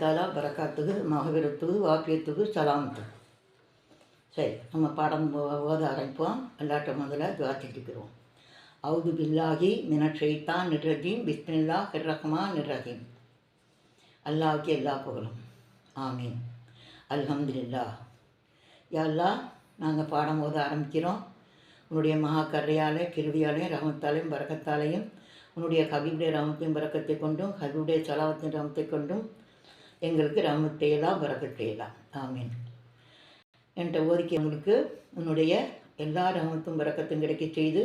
தாலா பறக்காத்துக்கு மகவிரத்துக்கு வாக்கியத்துக்கு சலாமத்துக்கு சரி நம்ம பாடம் ஓ- ஓத ஆரம்பிப்போம். எல்லாட்ட முதல்ல துவாத்திட்டுக்கிறோம் அவுது பில்லாகி மினஷைத்தான் நிர்ரஜீம் பிஸ்மில்லா ஹிர்ரஹ்மா நிர்ரஹீம். அல்லாவுக்கு எல்லா புகழும். ஆமீன். அல்ஹம்துல்லா யா அல்லாஹ் நாங்கள் பாடம் ஓத ஆரம்பிக்கிறோம். உன்னுடைய மகா கரையாலே கிருவியாலையும் ரமத்தாலையும் பரக்கத்தாலையும் உன்னுடைய ஹபீபுடைய ரமத்தையும் பறக்கத்தை கொண்டும் ஹபீபுடைய சலாவத்தின் ரஹமத்தை கொண்டும் எங்களுக்கு ரஹமத்தையெல்லாம் தான் ஆமீன். என்கிட்ட ஓதிக்கிறவங்களுக்கு உன்னுடைய எல்லா ரமத்தும் வரக்கத்தும் கிடைக்க செய்து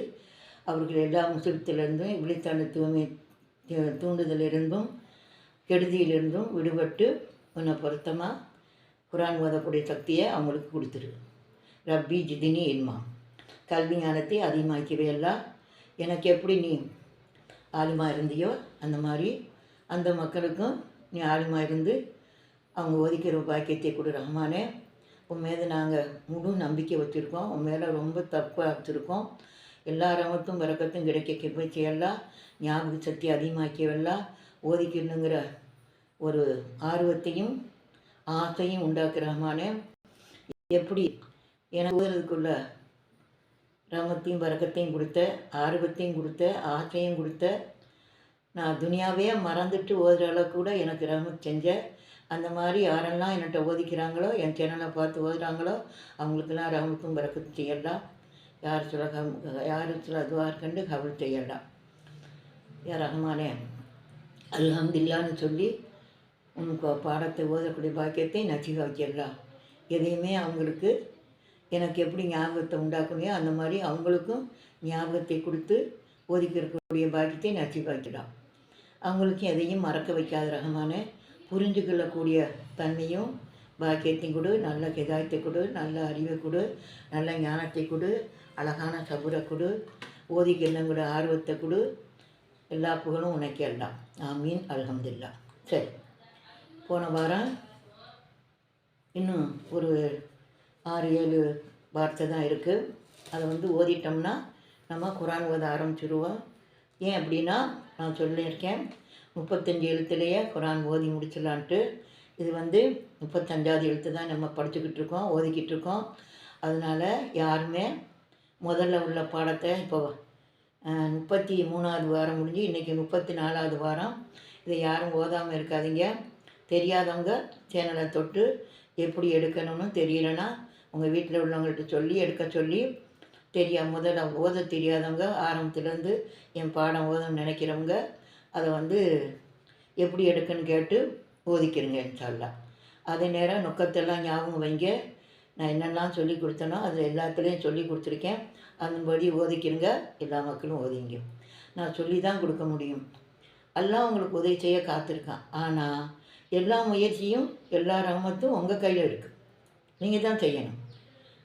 அவர்கள் எல்லா முசுலத்திலிருந்தும் விழித்தாண்டு தூய்மை தூண்டுதலிருந்தும் கெடுதியிலிருந்தும் விடுபட்டு உன்னை பொருத்தமாக குரான் ஓதக்கூடிய சக்தியை அவங்களுக்கு கொடுத்துரு. ரப்பி ஜிதினி இல்மா. கல்வி ஞானத்தை அதிகமாக்கவே எல்லாம் எனக்கு எப்படி நீ ஆலிமா இருந்தியோ அந்த மாதிரி அந்த மக்களுக்கும் நீ இருந்து அவங்க ஒதுக்கிற பாக்கியத்தை கொடு ரஹ்மானே. உன் மீது நாங்கள் முழு நம்பிக்கை வச்சுருக்கோம். உன் மேலே ரொம்ப தப்பாக வச்சுருக்கோம். எல்லா ரமத்தும் வரக்கத்தும் கிடைக்க கிப்பச்சியெல்லாம் ஞாபக சக்தி அதிகமாக்கியவெல்லாம் ஓதிக்கணுங்கிற ஒரு ஆர்வத்தையும் ஆசையும் உண்டாக்குற ரஹ்மானே. எப்படி எனக்கு ஓதுறதுக்குள்ள ரமத்தையும் பறக்கத்தையும் கொடுத்த ஆர்வத்தையும் கொடுத்த ஆசையும் கொடுத்த நான் துனியாவே மறந்துட்டு ஓதுற அளவுக்கு கூட எனக்கு ரஹமத் செஞ்ச அந்த மாதிரி யாரெல்லாம் என்கிட்ட ஓதிக்கிறாங்களோ என் சேனலை பார்த்து ஓதுறாங்களோ அவங்களுக்கெல்லாம் ரஹமத்தும் பறக்கத்தும் செய்யலாம் யார் சொல்ல கம் யார் சொல்ல அதுவாக கண்டு கவல் செய்யலாம் யார் ரஹ்மானே அல்ஹம்தில்லான்னு சொல்லி உனக்கு பாடத்தை ஓதக்கூடிய பாக்கியத்தை நசிக வைக்கலாம் எதையுமே அவங்களுக்கு எனக்கு எப்படி ஞாபகத்தை உண்டாக்கணுமோ அந்த மாதிரி அவங்களுக்கும் ஞாபகத்தை கொடுத்து ஒதுக்கிருக்கக்கூடிய பாக்கியத்தை நசிக வைக்கலாம் அவங்களுக்கும் எதையும் மறக்க வைக்காத ரகமான புரிஞ்சுக்கொள்ளக்கூடிய தன்மையும் பாக்கியத்தையும் கொடு நல்ல கெதாயத்தை கொடு நல்ல அறிவை கொடு நல்ல ஞானத்தை கொடு அழகான சபுரை கொடு ஓதிக்கெல்லாம் கூட ஆர்வத்தை கொடு. எல்லா புகழும் உனக்கு எல்லாம் ஆமீன். அல்ஹம்துலில்லா. சரி. போன வாரம் இன்னும் ஒரு ஆறு ஏழு வார்த்தை தான் இருக்குது அதை வந்து ஓதிட்டோம்னா நம்ம குரான் ஓத ஆரம்பிச்சிடுவோம் ஏன் அப்படின்னா நான் சொல்லியிருக்கேன். முப்பத்தஞ்சு எழுத்துலேயே குரான் ஓதி முடிச்சிடலான்ட்டு. இது வந்து முப்பத்தஞ்சாவது எழுத்து தான் நம்ம படிச்சுக்கிட்டு இருக்கோம் ஓதிக்கிட்டு இருக்கோம். அதனால் யாருமே முதல்ல உள்ள பாடத்தை இப்போ முப்பத்தி மூணாவது வாரம் முடிஞ்சு இன்றைக்கி முப்பத்தி நாலாவது வாரம். இதை யாரும் ஓதாமல் இருக்காதீங்க. தெரியாதவங்க சேனலை தொட்டு எப்படி எடுக்கணும்னு தெரியலன்னா உங்கள் வீட்டில் உள்ளவங்கள்ட்ட சொல்லி எடுக்க சொல்லி தெரியா முதல்ல ஓத தெரியாதவங்க ஆரம்பத்துலேருந்து என் பாடம் ஓதணும்னு நினைக்கிறவங்க அதை வந்து எப்படி எடுக்குன்னு கேட்டு ஓதிக்கிறங்க இன்ஷால்லா அதே நேரம் நுக்கத்தெல்லாம் ஞாபகம் வைங்க. நான் என்னெல்லாம் சொல்லி கொடுத்தனோ அது எல்லாத்துலேயும் சொல்லி கொடுத்துருக்கேன். அதன்படி ஓதிக்கிறங்க எல்லா மக்களும் ஓதிங்க. நான் சொல்லி தான் கொடுக்க முடியும். எல்லாம் உங்களுக்கு உதவி செய்ய காத்திருக்கான். ஆனால் எல்லா முயற்சியும் எல்லா ரகமத்தும் உங்கள் கையில் இருக்குது நீங்கள் தான் செய்யணும்.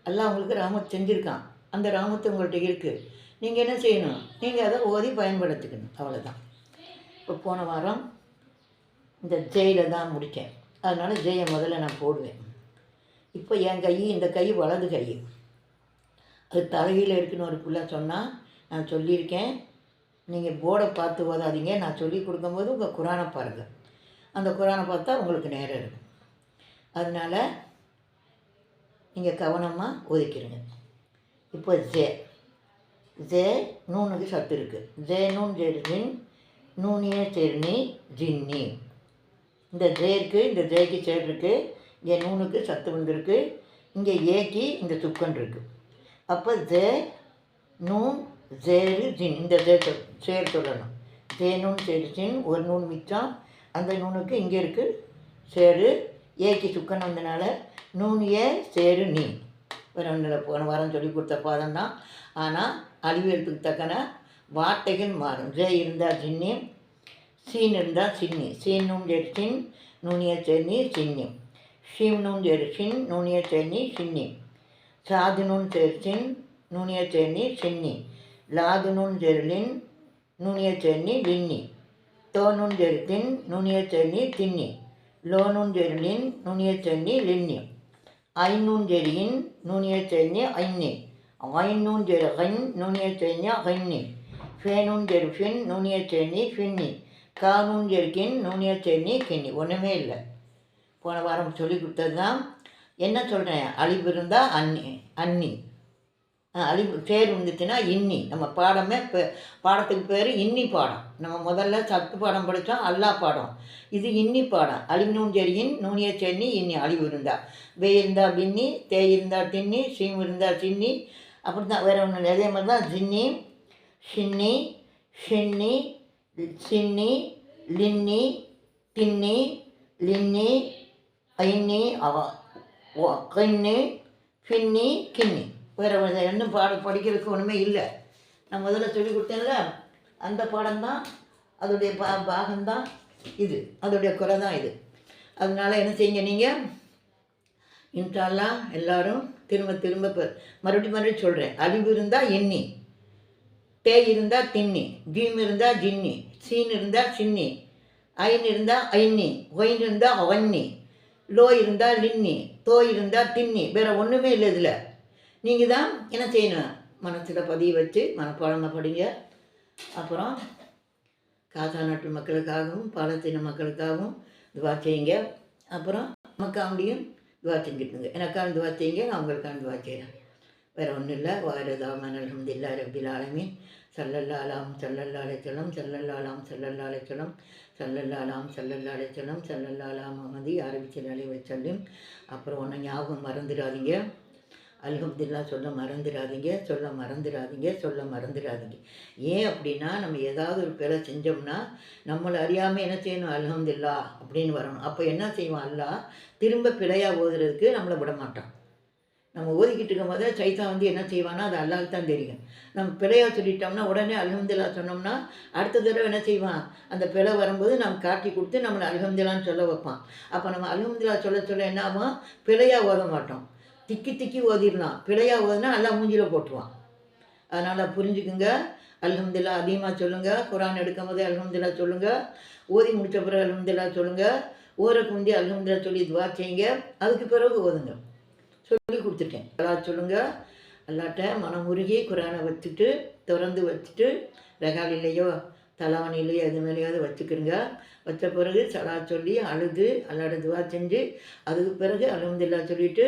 எல்லாம் உங்களுக்கு ராமத் செஞ்சுருக்கான். அந்த ராமத்து உங்கள்கிட்ட இருக்குது நீங்கள் என்ன செய்யணும்? நீங்கள் அதை ஓதி பயன்படுத்திக்கணும். அவ்வளோதான் இப்போ போன வாரம் இந்த ஜெயில தான் முடித்தேன். அதனால் ஜெயை முதல்ல நான் போடுவேன். இப்போ என் கை இந்த கை வலது கை. அது தலையில் இருக்குன்னு ஒரு பிள்ளை சொன்னால் நான் சொல்லியிருக்கேன். நீங்கள் போர்டை பார்த்து ஓதாதீங்க. நான் சொல்லி கொடுக்கும்போது உங்கள் குரானை பாருங்கள் அந்த குரானை பார்த்தா உங்களுக்கு நேரம் இருக்கும். அதனால் நீங்கள் கவனமாக ஒதுக்கிடுங்க இப்போ ஜே. ஜே நூனுக்கு சத்து இருக்குது ஜே நூன் ஜெர்ஜின் நூனிய செர்னி ஜின்னி. இந்த ஜேக்கு இந்த ஜேக்கு சேர் இருக்குது இங்கே நூனுக்கு சத்து வந்திருக்கு. இங்கே ஏக்கு இந்த சுக்கன் இருக்குது அப்போ ஜே நூன் ஜேரு ஜின். இந்த ஜே சேர் சொல்லணும். ஜே நூன் சேரு ஜின். ஒரு நூன் மிச்சம். அந்த நூனுக்கு இங்கே இருக்குது சேரு. ஏக்கு சுக்கன் வந்தனால நூனிய சேரு நீ. வேறு போன வாரம் சொல்லி கொடுத்த பாதம் தான் ஆனால் அறிவியலுக்கு தக்கன வார்த்தைகள் மாறும். ஜே இருந்தால் சின்னி சீன் இருந்தால் சின்னி. சீன் நூன் சின் நூனிய சென்னி சின்னி. ஷீம் நூன் சின் நூனிய சென்னி சின்னி. சாது நூன் ஜெரு சின் சென்னி சின்னி. லாது நூன் ஜெருளின் நூனிய சென்னி லின்னி. தோ நூன் ஜெரு நூனிய சென்னி தின்னி. லோ நூன் ஜெருலின் நுனிய சென்னி லின்னி. ஐநூன் ஜெரியின் நூனிய சென்னி ஐன்னி ஐநூன் ஜெரு ஹைன் நூனிய சென்னி ஹைன்னி ஃபேனூன் ஜெருஃபின் நூனிய தெரிஞ்சு ஃபின்னி. கானூன் ஜெருக்கின் நூனிய சென்னி கின்னி. ஒன்றுமே இல்லை. போன வாரம் சொல்லி கொடுத்தது தான் என்ன சொல்கிறேன் அழிவு இருந்தால் அன்னி அன்னி. அழிவு சேர் வந்துச்சுன்னா இன்னி. நம்ம பாடமே பாடத்துக்கு பேர் இன்னி பாடம். நம்ம முதல்ல சத்து பாடம் படித்தோம் அல்லா பாடம். இது இன்னி பாடம். அழிவு நூன் நூனிய சென்னி இன்னி அழிவு இருந்தா வே இருந்தா பின்னி தே இருந்தா தின்னி சீம் இருந்தா சின்னி. அப்படி தான் வேறு ஒன்றும் அதே மாதிரி தான் ஜின்னி ஷின்னி ஷின்னி சின்னி லின்னி தின்னி லின்னி ஐன்னி அவ கின்னி பின்னி கின்னி. வேறு இன்னும் பாட படிக்கிறதுக்கு ஒன்றுமே இல்லை. நான் முதல்ல சொல்லி கொடுத்தேன்ல அந்த பாடம் தான் அதோடைய பா பாகம்தான் இது. அதோடைய குறை தான் இது. அதனால் என்ன செய்யுங்க நீங்கள் இன்ஷால்லா எல்லோரும் திரும்ப திரும்ப இப்போ மறுபடியும் மறுபடியும் சொல்கிறேன் அழிவு இருந்தால் எண்ணி. தேய் இருந்தால் தின்னி ஜீம் இருந்தால் ஜின்னி சீன் இருந்தால் சின்னி. ஐன் இருந்தால் ஐன்னி. ஒயின் இருந்தால் அவன்னி லோ இருந்தால் லின்னி. தோ இருந்தால் தின்னி. வேறு ஒன்றுமே இல்லை இதில். நீங்கள் தான் என்ன செய்யணும்? மனசில் பதிய வச்சு மனப்பாடமாக படிங்க. அப்புறம் காசா நாட்டு மக்களுக்காகவும் பாலஸ்தீன மக்களுக்காகவும் துவா செய்யுங்க. அப்புறம் நமக்காண்டியும் துவா செஞ்சுட்டுங்க எனக்கான துவா செய்யுங்க நான் உங்களுக்கான துவா செய்கிறேன் வேறு ஒன்றும் இல்லை. வாரதாமன் அலமதுல்லா ரபில் ஆலமீன். சல்லல்லாலாம் அலாம் சல்லல்லா அலைச்சலம் சல்லல்லா அலாம் சல்லல்லாலாம் அலைச்சலம் சல்லல்லா அலாம் சல்லல்லா அலைச்சலம் சல்லல்லா அலாம் அரபிச்சல் அப்புறம் ஒன்று ஞாபகம் மறந்துடாதீங்க. அல்ஹம்துல்லா சொல்ல மறந்துடாதீங்க சொல்ல மறந்துடாதீங்க சொல்ல மறந்துடாதீங்க. ஏன் அப்படின்னா நம்ம ஏதாவது ஒரு பிழை செஞ்சோம்னா நம்மளை அறியாமல் என்ன செய்யணும்? அல்ஹம்துல்லா அப்படின்னு வரணும். அப்போ என்ன செய்வோம் அல்லாஹ்? திரும்ப பிழையாக ஓதுறதுக்கு நம்மளை விட மாட்டான். நம்ம ஓதிக்கிட்டு இருக்கும் போது சைதா வந்து என்ன செய்வான்னா அது அல்லாஹ் தான் தெரியும். நம்ம பிழையாக சொல்லிட்டோம்னா உடனே அல்ஹம்துல்லா சொன்னோம்னா அடுத்த தடவை என்ன செய்வான்? அந்த பிழை வரும்போது நம்ம காட்டி கொடுத்து நம்மளை அல்ஹம்துல்லான்னு சொல்ல வைப்பான். அப்போ நம்ம அல்ஹம்துல்லா சொல்ல சொல்ல என்ன ஆகும்? பிழையாக ஓத மாட்டோம். திக்கி திக்கி ஓதிடலாம். பிழையாக ஓதுனா எல்லாம் மூஞ்சியில் போட்டுருவான். அதனால் புரிஞ்சுக்குங்க. அல்ஹம்துல்லா அதிகமாக சொல்லுங்கள் குரான் எடுக்கும் போதே அல்ஹம்துல்லா சொல்லுங்கள் ஓதி முடித்த பிறகு அல்ஹம்துல்லா சொல்லுங்கள் ஊருக்கு முந்தி அல்ஹம்துல்லா சொல்லி துவா செய்யுங்க. அதுக்கு பிறகு ஓதுங்க. சொல்லி கொடுத்துட்டேன். அல்லா சொல்லுங்கள் அல்லாட்ட மனம் உருகி குரானை வச்சுட்டு திறந்து வச்சுட்டு ரெகாலிலேயோ தலவாணிலேயோ எது மேலேயாவது வச்சுக்கிறங்க வச்ச பிறகு சலா சொல்லி அழுது அல்லாட துவா செஞ்சு அதுக்கு பிறகு அலமதுல்லா சொல்லிவிட்டு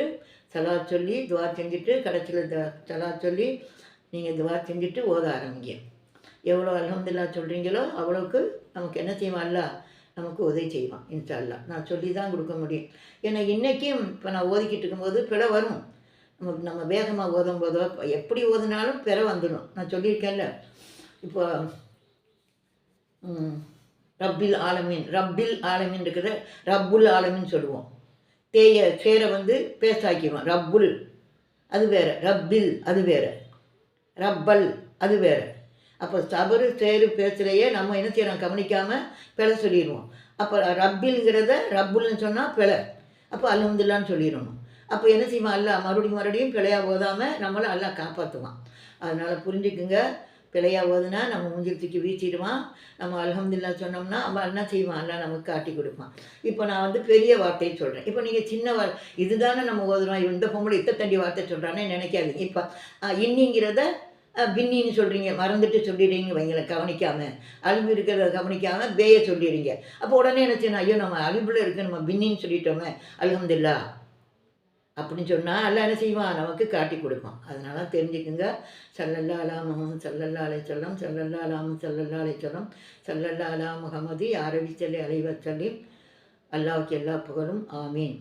சலா சொல்லி துவா செஞ்சுட்டு கடைசியில் த சலா சொல்லி நீங்கள் துவா செஞ்சுட்டு ஓத ஆரம்பிங்க. எவ்வளோ அலமதுல்லா சொல்கிறீங்களோ அவ்வளோக்கு நமக்கு என்ன செய்வான்? அல்லாஹ் நமக்கு உதவி செய்வான் இன்ஷா நான் சொல்லி தான் கொடுக்க முடியும். ஏன்னா இன்றைக்கும் இப்போ நான் ஓதிக்கிட்டு இருக்கும்போது பிழை வரும். நம்ம நம்ம வேகமாக ஓதும் போதோ எப்படி ஓதுனாலும் பிற வந்துடும். நான் சொல்லியிருக்கேன்ல. இப்போ ரப்பில் ஆலமீன் ரப்பில் ஆலமீன் இருக்கிற ரப்புல் ஆலமின்னு சொல்லுவோம். தேய சேரை வந்து பேசாக்கிடுவோம் ரப்புல் அது வேறு. ரப்பில் அது வேற. ரப்பல் அது வேற. அப்போ சபரு சேரு பேசுகிறையே நம்ம என்ன செய்யறோம்? கவனிக்காமல் பிழை சொல்லிடுவோம். அப்போ ரப்பில்ங்கிறத ரப்புல்னு சொன்னால் பிழை. அப்போ அலமதுல்லான்னு சொல்லிடணும். அப்போ என்ன செய்வான்? அல்ல மறுபடியும் மறுபடியும் பிழையாக ஓதாமல் நம்மளை எல்லாம் காப்பாற்றுவான் அதனால் புரிஞ்சுக்குங்க. பிழையாக ஓதுனா நம்ம மூஞ்சில் தூக்கி வீச்சிடுவான் நம்ம அல்ஹம்துல்லா சொன்னோம்னா அவன் என்ன செய்வான்? எல்லாம் நமக்கு காட்டி கொடுப்பான். இப்போ நான் வந்து பெரிய வார்த்தையை சொல்கிறேன் இப்போ நீங்கள் சின்ன வார் இதுதானே நம்ம ஓதுறோம். இந்த பொம்பளை இத்த தண்டி வார்த்தை சொல்கிறானே நினைக்காதீங்க. இப்போ இன்னிங்கிறத பின்னின்னு சொல்கிறீங்க மறந்துட்டு சொல்லிடுறீங்க வைங்களை கவனிக்காமல் அழிவு இருக்கிறத கவனிக்காமல் பேயை சொல்லிடுறீங்க. அப்போ உடனே என்ன செய்யணும்? ஐயோ நம்ம அழிவில் இருக்க. நம்ம பின்னின்னு சொல்லிட்டோமே. அல்ஹம்துல்லா அப்படின்னு சொன்னால் எல்லாம் என்ன செய்வான் நமக்கு காட்டி கொடுப்பான். அதனால தெரிஞ்சுக்குங்க. சல்லல்லா அலா முகமது சல்லல்லா அலை சொல்லம் சல்லல்லா அலாம் சல்லல்லா அலை சொல்லம் சல்லல்லா அலா முகமது அரபி சொல்லி அலைவர் சொல்லி அல்லாவுக்கு எல்லா புகழும். ஆமீன்.